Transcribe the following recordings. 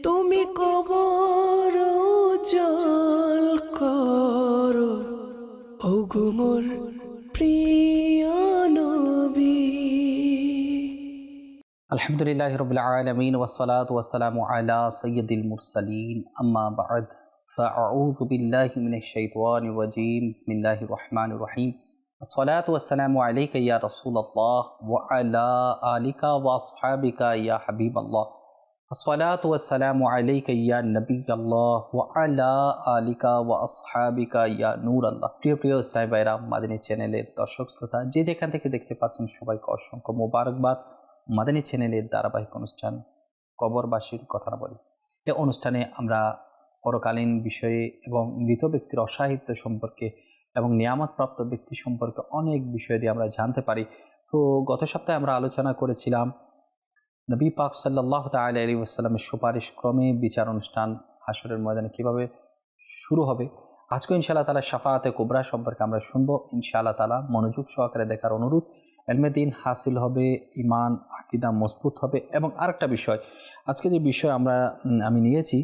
তুমি কবর জল করো ও গুমর প্রিয় নবী আলহামদুলিল্লাহ রবিল আলমিন ওসলাত ওসালাম আলা সৈয়দুল মুরসালিন আম্মা বাদ فأعوذ بالله من الشيطان الرجيم بسم الله الرحمن الرحيم الصلاة والسلام عليك يا رسول الله وعلى آلك وأصحابك يا حبيب الله الصلاة والسلام عليك يا نبي الله وعلى آلك وأصحابك يا نور الله প্রিয় প্রিয় ইসলামী ভাইরা মাদিনী চ্যানেলের দর্শক শ্রোতা যে যেখান থেকে দেখতে পাচ্ছেন সবাইকে অসংখ্য মোবারকবাদ মাদানী চ্যানেলের ধারাবাহিক অনুষ্ঠান কবরবাসীর কথা বলি এই অনুষ্ঠানে আমরা পরকালীন বিষয়ে এবং মৃত ব্যক্তির অসাহিত্য সম্পর্কে এবং নিয়ামতপ্রাপ্ত ব্যক্তি সম্পর্কে অনেক বিষয় দিয়ে আমরা জানতে পারি তো গত সপ্তাহে আমরা আলোচনা করেছিলাম নবী পাক সাল্লাহ তাল আলী আসসালামের সুপারিশ ক্রমে বিচার অনুষ্ঠান হাসরের ময়দানে কীভাবে শুরু হবে? আজকে ইনশাআল্লাহ তালা সাফাতে কুবরা সম্পর্কে আমরা শুনব। ইনশাআল্লাহ তালা মনোযোগ সহকারে দেখার অনুরোধ। এলমেদিন হাসিল হবে ইমান আকিদা মজবুত হবে এবং আরেকটা বিষয়, আজকে যে বিষয় আমরা আমি নিয়েছি,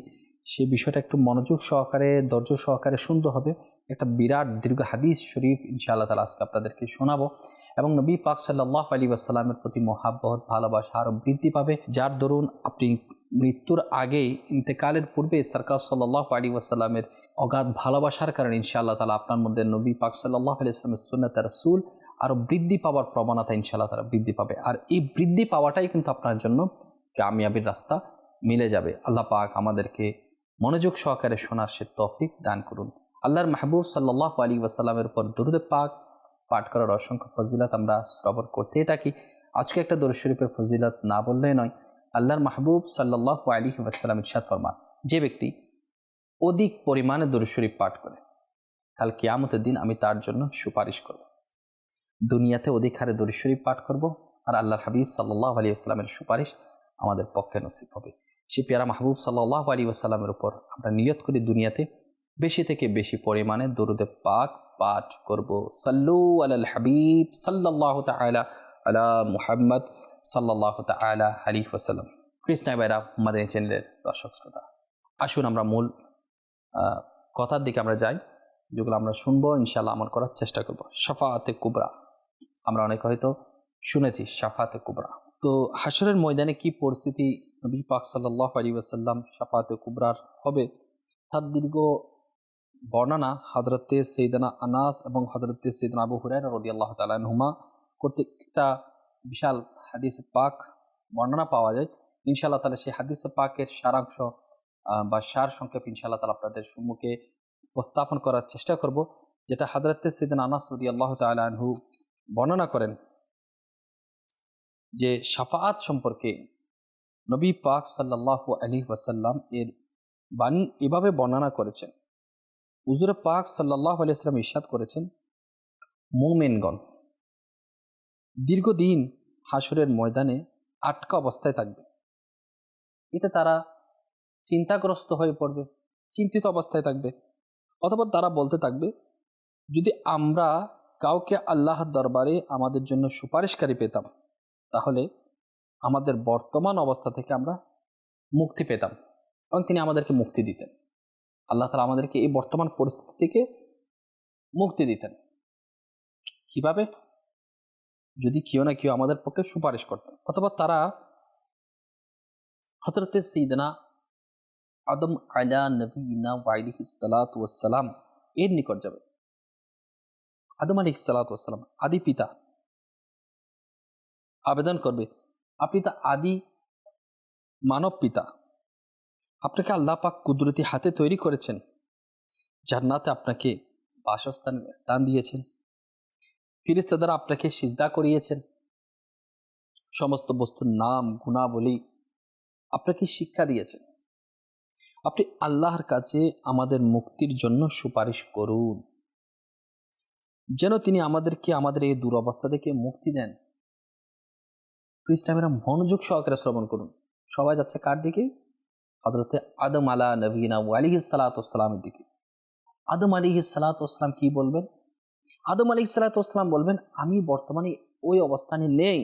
সে বিষয়টা একটু মনোযোগ সহকারে, ধৈর্য সহকারে শুনতে হবে। একটা বিরাট দীর্ঘ হাদিস শরীফ ইনশাআল্লাহ তালা আজকে আপনাদেরকে শোনাবো। এবং নবী পাক সাল্লাহ আলী আসসালামের প্রতি মহাব্বত, ভালোবাসা আরও বৃদ্ধি পাবে। যার দরুন আপনি মৃত্যুর আগেই ইন্তেকালের পূর্বে সরকার সাল্লাহ আলী আসসালামের অগাধ ভালোবাসার কারণে ইনশাআল্লাহ তালা আপনার মধ্যে নবী পাক সাল্লাহ আলি আসলামের সুন্নত রসুল আরও বৃদ্ধি পাওয়ার প্রবণতা ইনশাআল্লাহ তারা বৃদ্ধি পাবে। আর এই বৃদ্ধি পাওয়াটাই কিন্তু আপনার জন্য কামিয়াবির রাস্তা মিলে যাবে। আল্লাহ পাক আমাদেরকে মনোযোগ সহকারে শোনার সে তৌফিক দান করুন। আল্লাহর মাহবুব সাল্লাহ আলী ওয়াসাল্লামের উপর দরুদে পাক পাঠ করার অসংখ্য ফজিলাত আমরা শ্রবণ করতেই থাকি। আজকে একটা দরুদ শরীফের ফজিলাত না বললেই নয়। আল্লাহর মাহবুব সাল্লাহ আলী ওয়াসাল্লাম ইরশাদ ফরমান, যে ব্যক্তি অধিক পরিমাণে দরুদ শরীফ পাঠ করে, কাল কিয়ামতের দিন আমি তার জন্য সুপারিশ করব। দুনিয়াতে অধিক হারে দরুদ শরীফ পাঠ করব আর আল্লাহর হাবিব সাল্লাহ আলী আসসালামের সুপারিশ আমাদের পক্ষে নসিব হবে। সে পেয়ারা মাহবুব সাল্লাহ আলী আসসালামের উপর আমরা নিয়ত করি দুনিয়াতে বেশি থেকে বেশি পরিমাণে দরুদে পাক পাঠ করব। সাল্লু আল হাবিব সাল্লাহ তালা আলা মুহাম্মদ সাল্লাহ তালা আলী ওসাল্লাম কৃষ্ণা ভাইরা, আমাদের চ্যানেলের দর্শক শ্রোতা, আসুন আমরা মূল কথার দিকে আমরা যাই, যেগুলো আমরা শুনব ইনশাল্লাহ আমল করার চেষ্টা করব। সাফাতে কুবরা, আমরা অনেক হয়তো শুনেছি সাফাতে কুবরা। তো হাসরের ময়দানে কি পরিস্থিতি? নবী পাক সাল্লাহ আলী ওয়াসাল্লাম সাফাতে কুবরার হবে? তার দীর্ঘ বর্ণনা হজরতে সৈদানা আনাস এবং হজরতে সৈদানা আবু হুরাই রদি আল্লাহ তালুমা কর্তৃক একটা বিশাল হাদিস পাক বর্ণনা পাওয়া যায়। ইনশাআল্লাহ তালা সেই হাদিস পাকের সারাংশ বা সার সংক্ষেপ ইনশাআল্লাহ তালা আপনাদের সম্মুখে উপস্থাপন করার চেষ্টা করব, যেটা হজরতে সৈদান আনাস রদি আল্লাহ তালহু বর্ণনা করেন যে সাফাআত সম্পর্কে নবী পাক সাল্লাহ আলী ওয়াসাল্লাম এর বাণী এভাবে বর্ণনা করেছেন। হুজুরে পাক সাল্লাহ আলিয়াল্লাম ইরশাদ করেছেন, মোমেনগণ দীর্ঘদিন হাসরের ময়দানে আটকা অবস্থায় থাকবে। এতে তারা চিন্তাগ্রস্ত হয়ে পড়বে, চিন্তিত অবস্থায় থাকবে, অথবা তারা বলতে থাকবে, যদি আমরা কাউকে আল্লাহর দরবারে আমাদের জন্য সুপারিশকারী পেতাম, তাহলে আমাদের বর্তমান অবস্থা থেকে আমরা মুক্তি পেতাম এবং তিনি আমাদেরকে মুক্তি দিতেন। আল্লাহ তালা আমাদেরকে এই বর্তমান পরিস্থিতি থেকে মুক্তি দিতেন। কীভাবে? যদি কেউ না কেউ আমাদের পক্ষে সুপারিশ করতেন অথবা তারা হজরতে সঈদনা আদম আলা নবীনা ওয়াইলিহি সালাত ওয়াসালাম এর নিকট যাবে। আদম আলী সালাত ওয়াসালাম আদি পিতা আবেদন করবে, আপনি তো আদি মানব পিতা। আপনাকে আল্লাহ পাক কুদরতি হাতে তৈরি করেছেন। জান্নাতে আপনাকে বাসস্থানের স্থান দিয়েছেন। ফিরিস্তা দ্বারা আপনাকে সিজদা করিয়েছেন। সমস্ত বস্তুর নাম, গুণাবলী আপনাকে শিক্ষা দিয়েছেন। আপনি আল্লাহর কাছে আমাদের মুক্তির জন্য সুপারিশ করুন। যেন তিনি আমাদেরকে, আমাদের এই দুরবস্থা থেকে মুক্তি দেন। খ্রিস্টামেরা মনোযোগ সহকারে শ্রবণ করুন। সবাই যাচ্ছে কার দিকে? হজরতে আদম আলা নবীনা আলী সালাতামের দিকে। আদম আলী সালাতাম কি বলবেন? আদম আলী সালাতাম বলবেন, আমি বর্তমানে ওই অবস্থানে নেই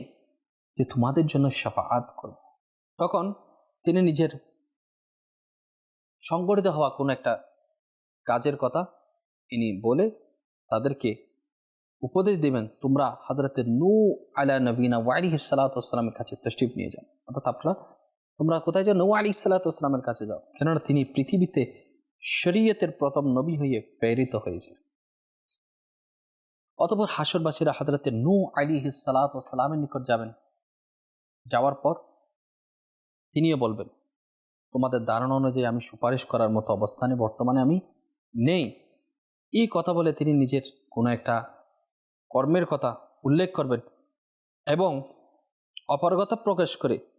যে তোমাদের জন্য সাফাআত করব। তখন তিনি নিজের সংগঠিত হওয়া কোনো একটা কাজের কথা ইনি বলে তাদেরকে উপদেশ দিবেন, তোমরা হাজরতে নু আলা নবীনা ওয়ালি সালাতামের কাছে তশরিফ নিয়ে যান অর্থাৎ আপনারা তোমরা কোথায় যাও? নৌ আলী সাল্লাতামের কাছে যাও। কেননা তিনি পৃথিবীতে শরীয়তের প্রথম নবী হয়ে প্রেরিত হয়েছে অতপর হাসরবাসীরা হাজরতে নু আলী সালাত ও সালামের নিকট যাবেন। যাওয়ার পর তিনিও বলবেন, তোমাদের ধারণা অনুযায়ী আমি সুপারিশ করার মতো অবস্থানে বর্তমানে আমি নেই। এই কথা বলে তিনি নিজের কোনো একটা কর্মের কথা উল্লেখ করবেন এবং অপারগতা প্রকাশ করে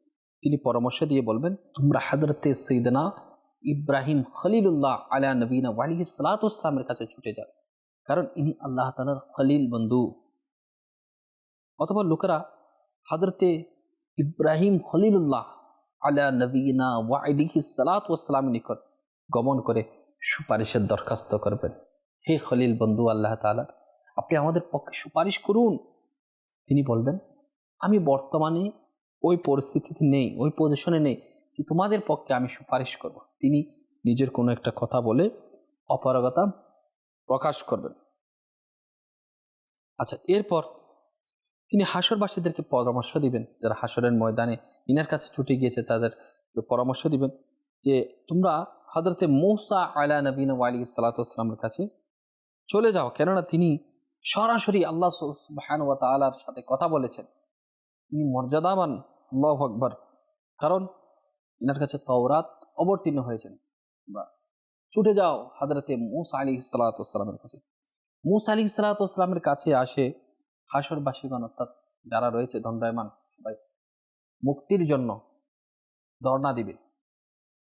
তিনি পরামর্শ দিয়ে বলবেন, তোমরা হাজরতে সৈদনা ইব্রাহিম খলিলুল্লাহ আলা নবীনা ওয়ালি সালাতামের কাছে ছুটে যান। কারণ ইনি আল্লাহ তালার খলিল বন্ধু। অথবা লোকেরা হাজরতে ইব্রাহিম খলিলুল্লাহ আলা নবীনা ওয়াইলিহি সালাতামের নিকট গমন করে সুপারিশের দরখাস্ত করবেন। হে খলিল বন্ধু আল্লাহ তালার আপনি আমাদের পক্ষে সুপারিশ করুন। তিনি বলবেন, আমি বর্তমানে ওই পরিস্থিতিতে নেই, ওই পজিশনে নেই তোমাদের পক্ষে আমি সুপারিশ করব। তিনি নিজের কোনো একটা কথা বলে অপারগতা প্রকাশ করবেন। আচ্ছা এরপর তিনি হাসরবাসীদেরকে পরামর্শ দিবেন। যারা হাসরের ময়দানে ইনার কাছে ছুটে গিয়েছে, তাদের পরামর্শ দিবেন যে, তোমরা হজরতে মৌসা আলা নবীন ওয়ালি সালাতামের কাছে চলে যাও। কেননা তিনি সরাসরি আল্লাহ সুবহান ওয়া তাআলার সাথে কথা বলেছেন। তিনি মর্যাদাবান আল্লাহ আকবর। কারণ এনার কাছে তওরাত অবতীর্ণ হয়েছেন। বা ছুটে যাও হাজরতে মুসা আলী সালাতামের কাছে। মুসা আলী সালাতামের কাছে আসে হাসরবাসীগণ অর্থাৎ যারা রয়েছে দণ্ডায়মান, সবাই মুক্তির জন্য ধর্ণা দিবে।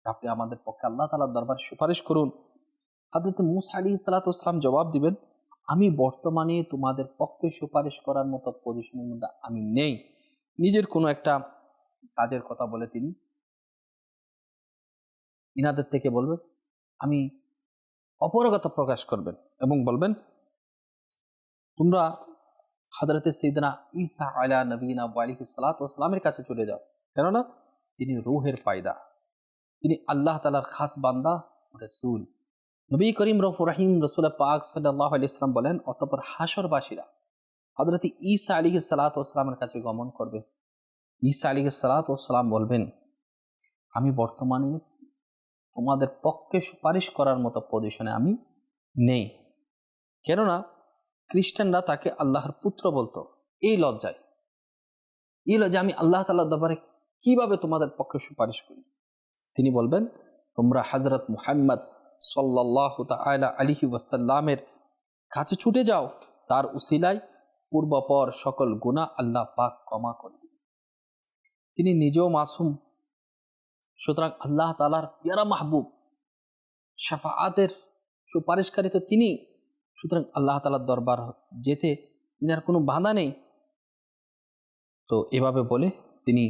আপনি আমাদের পক্ষে আল্লাহ তালার দরবারে সুপারিশ করুন। হাজরতে মুসা আলী সালাতাম জবাব দিবেন, আমি বর্তমানে তোমাদের পক্ষে সুপারিশ করার মতো পজিশনের মধ্যে আমি নেই। নিজের কোনো একটা কাজের কথা বলে তিনি। ইনাদের থেকে বলবেন আমি অপরগতা প্রকাশ করবেন। এবং বলবেন, তোমরা হাজরতে সৈদনা ইসা আলা নবীনা ওয়ালিক সালাতামের কাছে চলে যাও। কেননা তিনি রুহের পায়দা। তিনি আল্লাহ তালার খাস বান্দা রসুল। নবী করিম রফ রাহিম রসুল পাক সাল্লাহ ইসলাম বলেন, অতপর হাসরবাসীরা হজরত ঈসা আলী সালাতামের কাছে গমন করবে। ঈসা আলী সালাতাম বলবেন, আমি বর্তমানে তোমাদের পক্ষে সুপারিশ করার মতো পজিশনে আমি নেই। কেননা, খ্রিস্টানরা তাকে আল্লাহর পুত্র বলতো। এই লজ্জায়। এই লজ্জায় আমি আল্লাহ তাল্লাহ দরবারে কীভাবে তোমাদের পক্ষে সুপারিশ করি? তিনি বলবেন, তোমরা হজরত মুহাম্মদ সাল্লাহ তালা আলিহি ওয়াসাল্লামের কাছে ছুটে যাও। তার উসিলায় পূর্বপর সকল গুণা আল্লাহ পাক ক্ষমা করবে তিনি নিজেও মাসুম। সুতরাং আল্লাহ তালার পিয়ারা মাহবুব সাফাআতের সুপারিশকারী তো তিনি। সুতরাং আল্লাহ তালার দরবার যেতে ইনার কোনো বাধা নেই। তো এভাবে বলে তিনি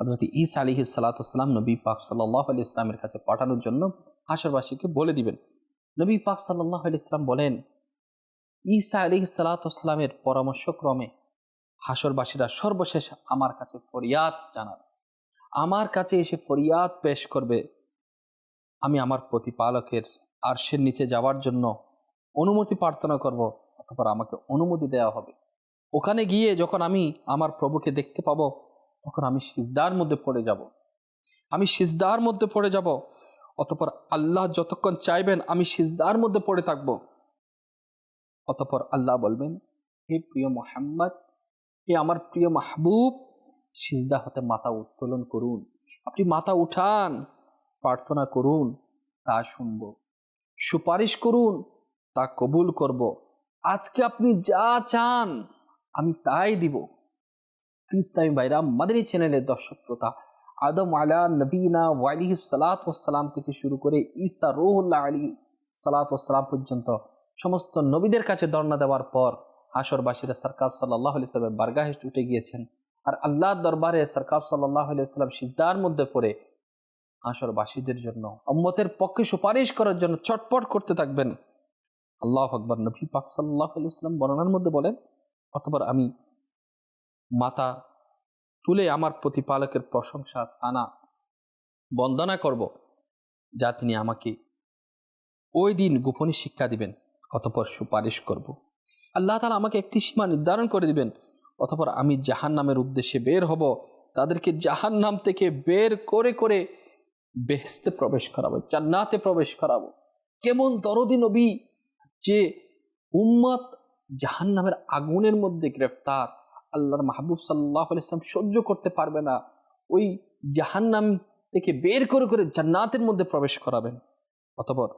হজরত ইসা আলী সালাতাম নবী পাক সাল্লাহ আলি ইসলামের কাছে পাঠানোর জন্য হাসরবাসীকে বলে দিবেন। নবী পাক সাল্লাহ আলি ইসলাম বলেন ঈসা আলী সালাতামের পরামর্শক্রমে হাসরবাসীরা সর্বশেষ আমার কাছে ফরিয়াদ জানান আমার কাছে এসে ফরিয়াদ পেশ করবে। আমি আমার প্রতিপালকের আরশের নিচে যাওয়ার জন্য অনুমতি প্রার্থনা করব অথবা আমাকে অনুমতি দেওয়া হবে। ওখানে গিয়ে যখন আমি আমার প্রভুকে দেখতে পাবো, তখন আমি সিজদার মধ্যে পড়ে যাব। আমি সিজদার মধ্যে পড়ে যাব, অতপর আল্লাহ যতক্ষণ চাইবেন আমি সিজদার মধ্যে পড়ে থাকব। অতপর আল্লাহ বলবেন, হে প্রিয় মোহাম্মদ, হে আমার প্রিয় মাহবুব, সিজদা হতে মাথা উত্তোলন করুন। আপনি মাথা উঠান, প্রার্থনা করুন, তা শুনব। সুপারিশ করুন, তা কবুল করব। আজকে আপনি যা চান, আমি তাই দিব। ইসলামী ভাইরা মাদানী চ্যানেলের দর্শক শ্রোতা, আদম আলা নবীনা ওয়ালি সালাত ওসালাম থেকে শুরু করে ঈসা রোহুল্লাহ আলী সালাত ওসালাম পর্যন্ত সমস্ত নবীদের কাছে ধর্ণা দেওয়ার পর হাসরবাসীরা সরকার সাল্লাহ সাল্লামের বারগাহে উঠে গিয়েছেন। আর আল্লাহর দরবারে সরকার সাল্লাহ আলি সাল্লাম সিজদার মধ্যে পড়ে হাসরবাসীদের জন্য অম্মতের পক্ষে সুপারিশ করার জন্য চটপট করতে থাকবেন। আল্লাহ আকবর। নবী পাক সাল্লাহ সাল্লাম বর্ণনার মধ্যে বলেন অথবা আমি মাতা তুলে আমার প্রতিপালকের প্রশংসা, সানা, বন্দনা করব যা তিনি আমাকে ওই দিন গোপনে শিক্ষা দিবেন। অতপর সুপারিশ করব। আল্লাহ তালা আমাকে একটি সীমা নির্ধারণ করে দিবেন। অতপর আমি জাহান নামের উদ্দেশ্যে বের হব। তাদেরকে জাহান নাম থেকে বের করে করে বেহেস্তে প্রবেশ করাবো, জান্নাতে প্রবেশ করাবো। কেমন দরদি নবী যে উম্মত জাহান নামের আগুনের মধ্যে গ্রেফতার, আল্লাহর মাহবুব সাল্লাহ ইসলাম সহ্য করতে পারবে না, ওই জাহান্নাম থেকে বের করে করে জান্নাতের মধ্যে প্রবেশ করাবেন। অতপর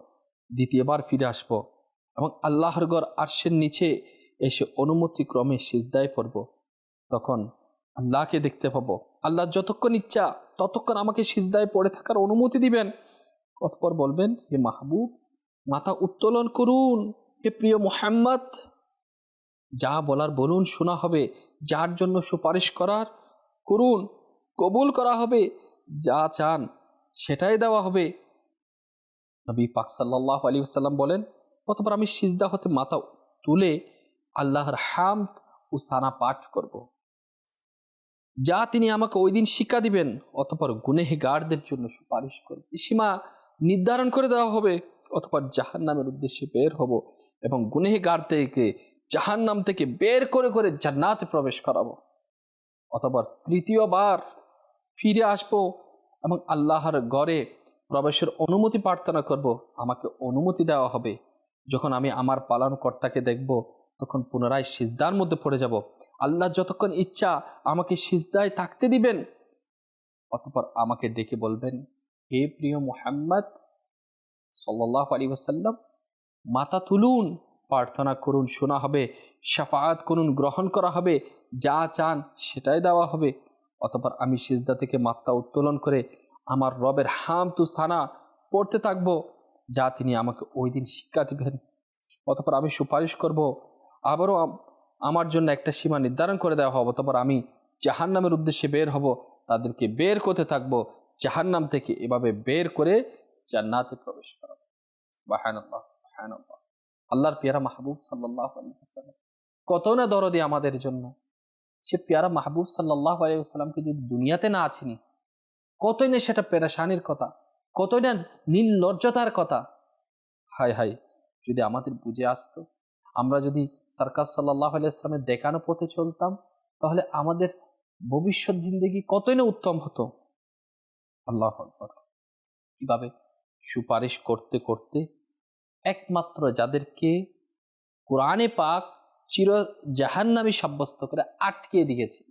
দ্বিতীয়বার ফিরে আসব। এবং আল্লাহর গড় আরশের নিচে এসে অনুমতি ক্রমে সিজদায় পড়ব। তখন আল্লাহকে দেখতে পাবো। আল্লাহ যতক্ষণ ইচ্ছা ততক্ষণ আমাকে সিজদায় পড়ে থাকার অনুমতি দিবেন। অতপর বলবেন, হে মাহবুব, মাথা উত্তোলন করুন। হে প্রিয় মোহাম্মদ, যা বলার বলুন, শোনা হবে। যার জন্য সুপারিশ করার করুন। কবুল করা হবে। যা চান সেটাই দেওয়া হবে। নবী পাক সাল্লাহ আলী সাল্লাম বলেন অতপর আমি সিজদা হতে মাথা তুলে আল্লাহর হাম ও সানা পাঠ করব। যা তিনি আমাকে ওই দিন শিক্ষা দিবেন, অতপর গুনেহগারদের জন্য সুপারিশ করব। সীমা নির্ধারণ করে দেওয়া হবে অথবা জাহান নামের উদ্দেশ্যে বের হব এবং গুনেহগার থেকে জাহান নাম থেকে বের করে করে জান্নাতে প্রবেশ করাবো। অথবা তৃতীয়বার ফিরে আসব এবং আল্লাহর গড়ে প্রবেশের অনুমতি প্রার্থনা করব। আমাকে অনুমতি দেওয়া হবে যখন আমি আমার পালনকর্তাকে দেখব, তখন পুনরায় সিজদার মধ্যে পড়ে যাব। আল্লাহ যতক্ষণ ইচ্ছা আমাকে সিজদায় থাকতে দিবেন। অতপর আমাকে ডেকে বলবেন, হে প্রিয় মোহাম্মদ সাল্লাহ আলী ওসাল্লাম মাথা তুলুন, প্রার্থনা করুন, শোনা হবে সাফায়াত করুন, গ্রহণ করা হবে, যা চান সেটাই দেওয়া হবে। অতপর আমি সিজদা থেকে মাত্রা উত্তোলন করে আমার রবের হাম তু সানা পড়তে থাকব। যা তিনি আমাকে ওই দিন শিক্ষা দিবেন। অতপর আমি সুপারিশ করব, আবারও আমার জন্য একটা সীমা নির্ধারণ করে দেওয়া হবে। অতপর আমি জাহান নামের উদ্দেশ্যে বের হব, তাদেরকে বের করতে থাকব জাহান নাম থেকে এভাবে বের করে জান্নাতে প্রবেশ করাবো আল্লাহর পেয়ারা মাহবুব সাল্লাহ কত না দরদি আমাদের জন্য। সে পেয়ারা মাহবুব সাল্লাহ আলাইসাল্লামকে যদি দুনিয়াতে না আছিনি কতই না সেটা পেরেশানির কথা। কতই না নির্লজ্জতার কথা? হায় হায়, যদি আমাদের বুঝে আসতো। আমরা যদি সরকার সাল্লাহ আলাইসলামের দেখানো পথে চলতাম, তাহলে আমাদের ভবিষ্যৎ জিন্দগি কতই না উত্তম হতো। আল্লাহ কীভাবে সুপারিশ করতে করতে একমাত্র যাদেরকে কোরআনে পাক চির জাহান্নামি সাব্যস্ত করে আটকে দিয়েছে।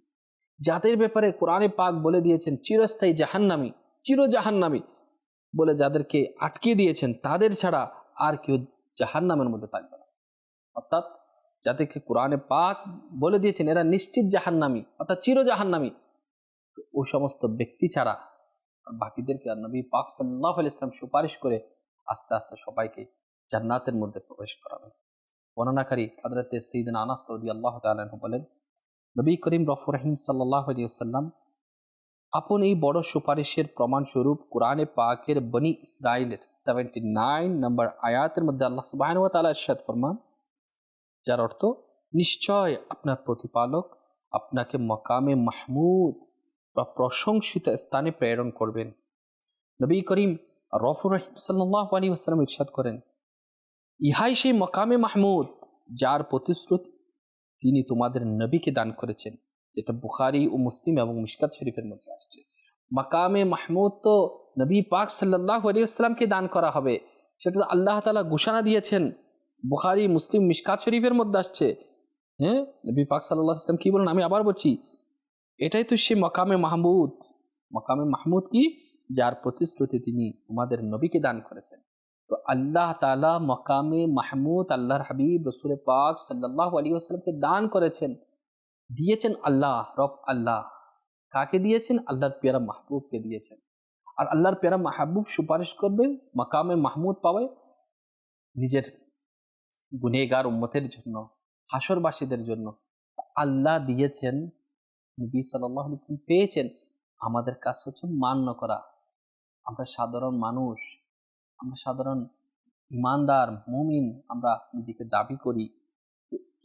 যাদের ব্যাপারে কোরআনে পাক বলে দিয়েছেন, চিরস্থায়ী জাহান্নামি চির জাহান্নামি বলে যাদেরকে আটকে দিয়েছেন, তাদের ছাড়া আর কেউ জাহান্নামের মধ্যে থাকবে না। অর্থাৎ যাদেরকে কোরআনে পাক বলে দিয়েছেন, এরা নিশ্চিত জাহান্নামি, অর্থাৎ চির জাহান্নামি। ওই সমস্ত ব্যক্তি ছাড়া বাকিদেরকে আর নবী পাক সাল্লাহ ইসলাম সুপারিশ করে আস্তে আস্তে সবাইকে জান্নাতের মধ্যে প্রবেশ করাবেন বর্ণনাকারী হজরতে সঈদিন আনাস সৌদি আল্লাহ তালু বলেন, নবী করিম রফুর রহিম সাল্লাহ সাল্লাম আপন এই বড় সুপারিশের প্রমাণস্বরূপ কোরআনে পাকের বনি ইসরায়েলের সেভেন্টি নাইন নম্বর আয়াতের মধ্যে আল্লাহ সুবাহ তালা ইরশাদ ফরমান, যার অর্থ, নিশ্চয় আপনার প্রতিপালক আপনাকে মকামে মাহমুদ বা প্রশংসিত স্থানে প্রেরণ করবেন। নবী করিম রফুর রহিম সাল্লাহ আলী আসসালাম ইরশাদ করেন, ইহাই সেই মকামে মাহমুদ যার প্রতিশ্রুতি তিনি তোমাদের নবীকে দান করেছেন। যেটা বুখারি ও মুসলিম এবং মিশকাত শরীফের মধ্যে আসছে। মাকামে মাহমুদ তো নবী পাক সাল্লাহ আলিয়াকে দান করা হবে। সেটা তো আল্লাহ তালা ঘোষণা দিয়েছেন। বুখারি, মুসলিম মিশকাত শরীফের মধ্যে আসছে। হ্যাঁ? নবী পাক সাল্লাহ ইসলাম কি বলেন আমি আবার বলছি, এটাই তো সে মকামে মাহমুদ। মকামে মাহমুদ কি? যার প্রতিশ্রুতি তিনি তোমাদের নবীকে দান করেছেন। তো আল্লাহ তালা মকামে মাহমুদ, আল্লাহর হাবিব, রসুল পাক সাল্লাহ আলী আসলামকে দান করেছেন। দিয়েছেন আল্লাহ, রব আল্লাহ। কাকে দিয়েছেন? আল্লাহর পেয়ারা মাহবুবকে দিয়েছেন। আর আল্লাহর পেয়ারা মাহবুব সুপারিশ করবে, মাকামে মাহমুদ পাবে নিজের গুনেগার উম্মতের জন্য হাসরবাসীদের জন্য। আল্লাহ দিয়েছেন, নবী সাল্লাহ ইসলাম পেয়েছেন। আমাদের কাজ হচ্ছে মান্য করা। আমরা সাধারণ মানুষ, আমরা সাধারণ ইমানদার, মুমিন, আমরা নিজেকে দাবি করি।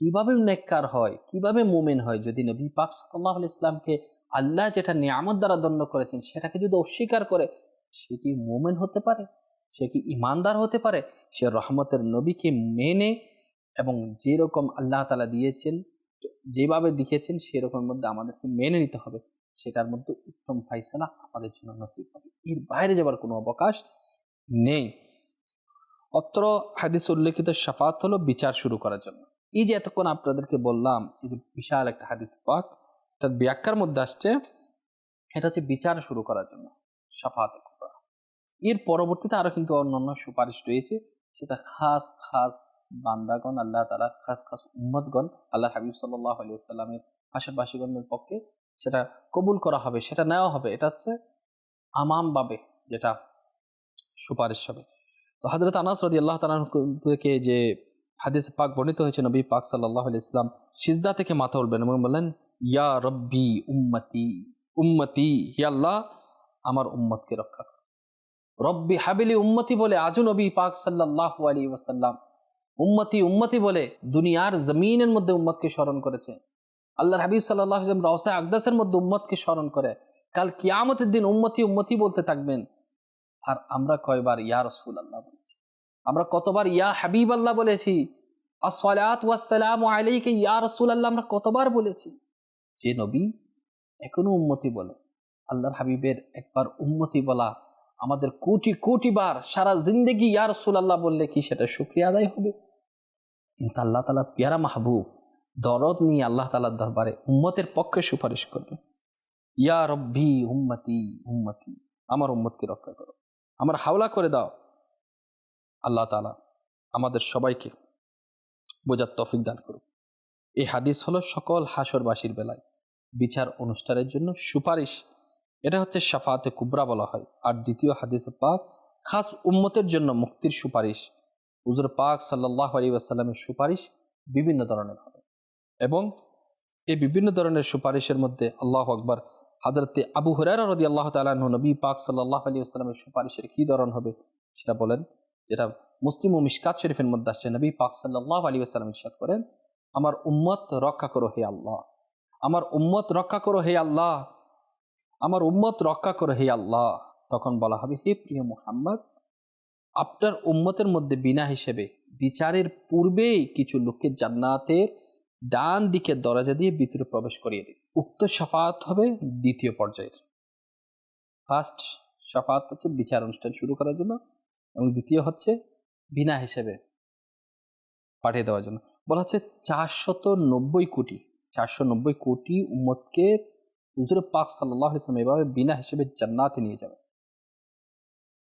কীভাবে নেককার হয়, কীভাবে মোমেন হয়? যদি নবী পাক সাল্লাহ ইসলামকে আল্লাহ যেটা নিয়ামত দ্বারা দণ্ড করেছেন, সেটাকে যদি অস্বীকার করে, সে কি মোমেন হতে পারে? সে কি ইমানদার হতে পারে? সে রহমতের নবীকে মেনে এবং যেরকম আল্লাহ তালা দিয়েছেন, যেভাবে দিয়েছেন সেরকম মধ্যে আমাদেরকে মেনে নিতে হবে। সেটার মধ্যে উত্তম ফাইসালা আমাদের জন্য নসিব হবে। এর বাইরে যাবার কোনো অবকাশ নেই। অত্র হাদিস উল্লেখিত সাফাত হলো বিচার শুরু করার জন্য। এই যে এতক্ষণ আপনাদেরকে বললাম, এই বিশাল একটা হাদিস পাক, তার ব্যাখ্যার মধ্যে আসছে, এটা হচ্ছে বিচার শুরু করার জন্য, সাফাত এর পরবর্তীতে আরও কিন্তু অন্যান্য সুপারিশ রয়েছে, সেটা খাস খাস বান্দাগণ, আল্লাহ তালা খাস খাস উম্মতগণ আল্লাহ হাবিব সাল্লাহ আলিয়াল্লামের পাশাপাশিগণের পক্ষে সেটা কবুল করা হবে, সেটা নেওয়া হবে, এটা হচ্ছে আমাম বাবে যেটা সুপারিশ হবে। তো হাজরত আনাস রদি আল্লাহ তালাকে যে হাদিস পাক বর্ণিত হয়েছে, নবী পাক সাল্লাহ ইসলাম সিজদা থেকে মাথা উঠবেন এবং বললেন, ইয়া রব্বি উম্মতি উম্মতি আল্লাহ, আমার উম্মতকে রক্ষা করো। রব্বি হাবিলি উম্মতি বলে আজও নবী পাক সাল্লাহ আলী ওয়াসাল্লাম উম্মতি উম্মতি বলে দুনিয়ার জমিনের মধ্যে উম্মতকে স্মরণ করেছে। আল্লাহর হাবিব সাল্লাহ রওসা আকদাসের মধ্যে উম্মতকে স্মরণ করে, কাল কিয়ামতের দিন উম্মতি উম্মতি বলতে থাকবেন। আর আমরা কয়বার, ইয়া রসুল আল্লাহ আমরা কতবার ইয়া হাবিব আল্লাহ বলেছি ওয়াসালাম আলাইকে ইয়া রসুল আল্লাহ আমরা কতবার বলেছি। যে নবী এখনও উম্মতি বলে, আল্লাহর হাবিবের একবার উন্মতি বলা আমাদের কোটি কোটি বার সারা জিন্দেগি ইয়া রসুল আল্লাহ বললে কি সেটা শুক্রিয়া আদায় হবে? কিন্তু আল্লাহ তালা পিয়ারা মাহবুব, দরদ নিয়ে আল্লাহ তালার দরবারে উম্মতের পক্ষে সুপারিশ করবে। ইয়া রব্বি উম্মতি উম্মতি, আমার উম্মতকে রক্ষা করো। আমার হাওলা করে দাও। আল্লাহ তালা আমাদের সবাইকে বোঝার তফিক দান করুক। এই হাদিস হলো সকল হাসরবাসীর বেলায় বিচার অনুষ্ঠানের জন্য সুপারিশ। এটা হচ্ছে সাফাতে কুবরা বলা হয়। আর দ্বিতীয় হাদিস পাক খাস উম্মতের জন্য মুক্তির সুপারিশ। হুজুর পাক সাল্লাহ আলী আসাল্লামের সুপারিশ বিভিন্ন ধরনের হবে। এবং এই বিভিন্ন ধরনের সুপারিশের মধ্যে আল্লাহ আকবর হাজরতে আবু হুরার রদি আল্লাহ তালাহ নবী পাক সাল্লাহ আলী আসসালামের সুপারিশের কী ধরন হবে সেটা বলেন। যেটা মুসলিম ও মিসকাত শরীফের মধ্যে আসছে, নবী পাক সাল্লাহ আলী আসসালাম ইসাদ করেন, আমার উম্মত রক্ষা করো হে আল্লাহ, আমার উম্মত রক্ষা করো হে আল্লাহ, আমার উম্মত রক্ষা করো হে আল্লাহ। তখন বলা হবে, হে প্রিয় মোহাম্মদ, আপনার উম্মতের মধ্যে বিনা হিসেবে বিচারের পূর্বেই কিছু লোককে জান্নাতের ডান দিকের দরজা দিয়ে ভিতরে প্রবেশ করিয়ে দিন। উক্ত সাফাত হবে দ্বিতীয় পর্যায়ের। ফার্স্ট সাফাত হচ্ছে বিচার অনুষ্ঠান শুরু করার জন্য। এবং দ্বিতীয় হচ্ছে বিনা হিসেবে পাঠিয়ে দেওয়ার জন্য। বলা হচ্ছে চারশত নব্বই কোটি চারশো নব্বই কোটি উম্মতকে হুজুর পাক সাল্লাহ ইসলাম এভাবে বিনা হিসেবে জান্নাতে নিয়ে যাবে।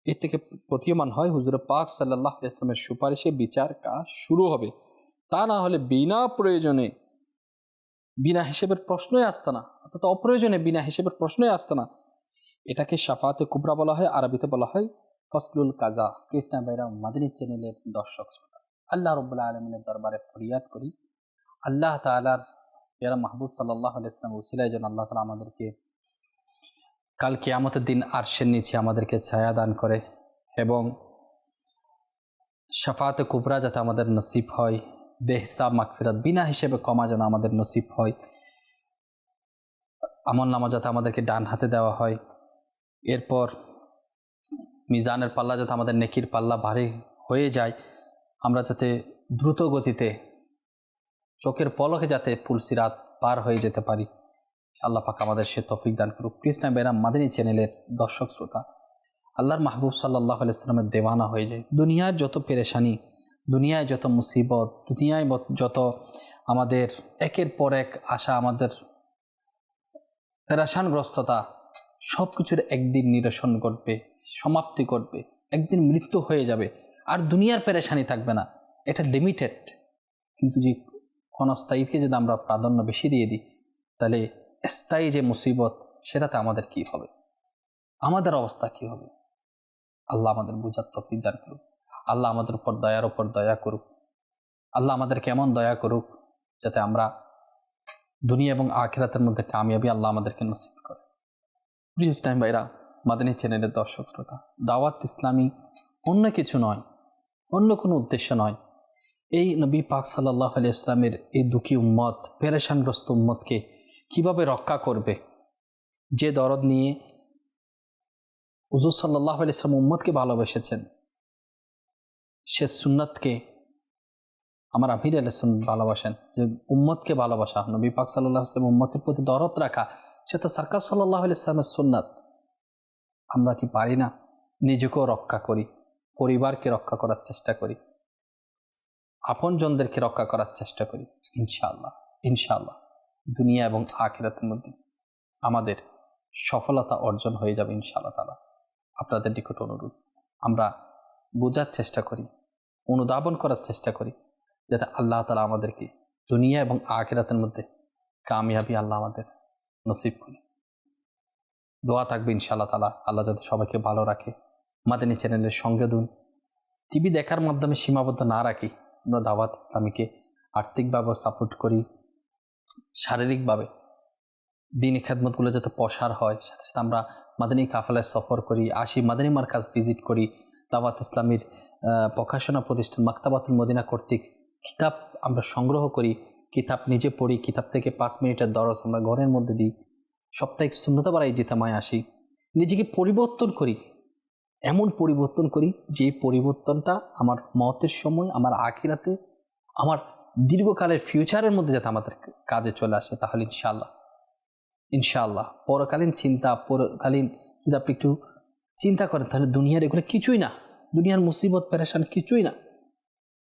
এর থেকে প্রতীয়মান হয় হুজুর পাক সাল্লাহ ইসলামের সুপারিশে বিচার কাজ শুরু হবে। তা না হলে বিনা প্রয়োজনে, বিনা হিসেবের প্রশ্নই আসতো না, অর্থাৎ অপ্রয়োজনে বিনা হিসেবের প্রশ্নই আসতো না। এটাকে সাফাতে কুবরা বলা হয়, আরবিতে বলা হয় ফসলুল কাজা, কৃষ্ণা বাইরা মাদিনী চ্যানেলের দর্শক শ্রোতা। আল্লাহ রবুল্লাহ আলমিনের দরবারে ফরিয়াদ করি। আল্লাহ তালার ইয়ারা মাহবুব সাল্লাহ ইসলাম উসিলাই যেন আল্লাহ তালা আমাদেরকে কাল কেয়ামতের দিন আরশের নিচে আমাদেরকে ছায়া দান করে এবং সাফাতে কুবরা যাতে আমাদের নসিব হয়, বেহসাব মাকফিরাত বিনা হিসেবে কমা যেন আমাদের নসিব হয়, আমল নামা যাতে আমাদেরকে ডান হাতে দেওয়া হয়। এরপর মিজানের পাল্লা যাতে আমাদের নেকির পাল্লা ভারী হয়ে যায়, আমরা যাতে দ্রুত গতিতে চোখের পলকে যাতে পুলসিরাত পার হয়ে যেতে পারি। আল্লাহ পাক আমাদের সে তফিক দান করুক। কৃষ্ণা বেরাম মাদিনী চ্যানেলের দর্শক শ্রোতা, আল্লাহর মাহবুব সাল্লাহ আলাইসলামের দেওয়ানা হয়ে যায়। দুনিয়ার যত পেরেশানি, দুনিয়ায় যত মুসিবত, দুনিয়ায় যত আমাদের একের পর এক আশা, আমাদের পেরাশানগ্রস্ততা সব কিছুর একদিন নিরসন করবে সমাপ্তি করবে, একদিন মৃত্যু হয়ে যাবে। আর দুনিয়ার পেরেশানি থাকবে না, এটা লিমিটেড কিন্তু যে ক্ষণস্থায়ীকে যদি আমরা প্রাধান্য বেশি দিয়ে দিই, তাহলে স্থায়ী যে মুসিবত, সেটাতে আমাদের কি হবে? আমাদের অবস্থা কি হবে? আল্লাহ আমাদের বুঝার তফিক করুক। আল্লাহ আমাদের উপর দয়ার উপর দয়া করুক। আল্লাহ আমাদের কেমন দয়া করুক, যাতে আমরা দুনিয়া এবং আখেরাতের মধ্যে কামিয়াবি আল্লাহ আমাদেরকে নসিব করে। প্রিয় ইসলাম ভাইরা মাদানী চ্যানেলের দর্শক শ্রোতা, দাওয়াত ইসলামী অন্য কিছু নয়, অন্য কোনো উদ্দেশ্য নয়। এই নবী পাক সাল্লাহ আলি ইসলামের এই দুঃখী উম্মত, পেরেশানগ্রস্ত উম্মতকে কীভাবে রক্ষা করবে? যে দরদ নিয়ে হুজুর সাল্লাহ আলি ইসলাম উম্মতকে ভালোবেসেছেন, সে সুন্নাতকে আমার আমির আল সুন্নত ভালোবাসেন, যে উম্মতকে ভালোবাসা, নবী পাক সাল্লাহ আসলাম উম্মতের প্রতি দরদ রাখা, সে তো সরকার সাল্লাহ আলি ইসলামের সুন্নাত। আমরা কি পারি না? নিজেকেও রক্ষা করি, পরিবারকে রক্ষা করার চেষ্টা করি, আপনজনদেরকে রক্ষা করার চেষ্টা করি, ইনশাআল্লাহ ইনশাআল্লাহ। দুনিয়া এবং আখিরাতের মধ্যে আমাদের সফলতা অর্জন হয়ে যাবে ইনশাআল্লাহ তালা আপনাদের নিকট অনুরোধ, আমরা বোঝার চেষ্টা করি, অনুধাবন করার চেষ্টা করি, যাতে আল্লাহ তালা আমাদেরকে দুনিয়া এবং আখিরাতের মধ্যে কামিয়াবি আল্লাহ আমাদের নসিব করে। দোয়া থাকবে ইনশাআল্লাহ তালা আল্লাহ যাতে সবাইকে ভালো রাখে। মাদানী চ্যানেলের সঙ্গে দুন। টিভি দেখার মাধ্যমে সীমাবদ্ধ না রাখি। আমরা দাওয়াত ইসলামীকে আর্থিকভাবে সাপোর্ট করি। শারীরিকভাবে। দিনী খেদমতগুলো যাতে প্রসার হয়, সাথে সাথে আমরা মাদানী কাফেলায় সফর করি, আসি মাদানী মার্কাজ ভিজিট করি। দাওয়াত ইসলামীর প্রকাশনা প্রতিষ্ঠান মাক্তাবাতুল মদিনা কর্তৃক কিতাব আমরা সংগ্রহ করি। কিতাব নিজে পড়ি, কিতাব থেকে পাঁচ মিনিটের দরজ আমরা ঘরের মধ্যে দিই। সাপ্তাহিক শূন্যতা বাড়াই জিতামায় আসি। নিজেকে পরিবর্তন করি। এমন পরিবর্তন করি যে পরিবর্তনটা আমার মতের সময়, আমার আখিরাতে, আমার দীর্ঘকালের ফিউচারের মধ্যে যাতে আমাদের কাজে চলে আসে, তাহলে ইনশাল্লাহ ইনশাআল্লাহ। পরকালীন চিন্তা, পরকালীন যদি আপনি একটু চিন্তা করেন, তাহলে দুনিয়ার এগুলো কিছুই না। দুনিয়ার মুসিবত, পেরেশান কিছুই না।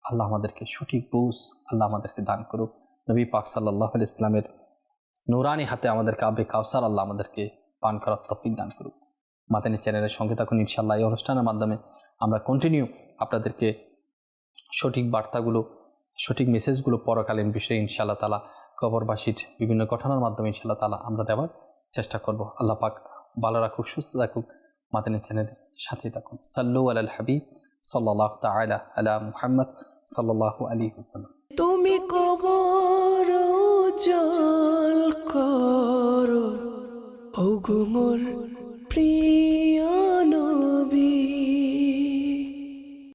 আল্লাহ আমাদেরকে সঠিক বুঝ, আল্লাহ আমাদেরকে দান করুক। নবী পাক সাল্লাহ ইসলামের নুরানি হাতে আমাদেরকে আবে কাউসার আল্লাহ আমাদেরকে পান করার তফিক দান করুক। মাদানী চ্যানেলের সঙ্গে থাকুন ইনশাল্লাহ এই অনুষ্ঠানের মাধ্যমে আমরা কন্টিনিউ আপনাদেরকে সঠিক বার্তাগুলো, সঠিক মেসেজগুলো পরকালীন বিষয়ে ইনশাআল্লাহ তালা কবরবাসীর বিভিন্ন ঘটনার মাধ্যমে ইনশাআল্লাহ তালা আমরা দেওয়ার চেষ্টা করব। আল্লাহ পাক ভালো রাখুক, সুস্থ থাকুক। মাদানী চ্যানেলের সাথে থাকুন। সাল্লু আল হাবিব সাল্লাহ তালা আলা মুহাম্মদ সাল্লাহ আলী হুসালাম ও গো মোর প্রিয়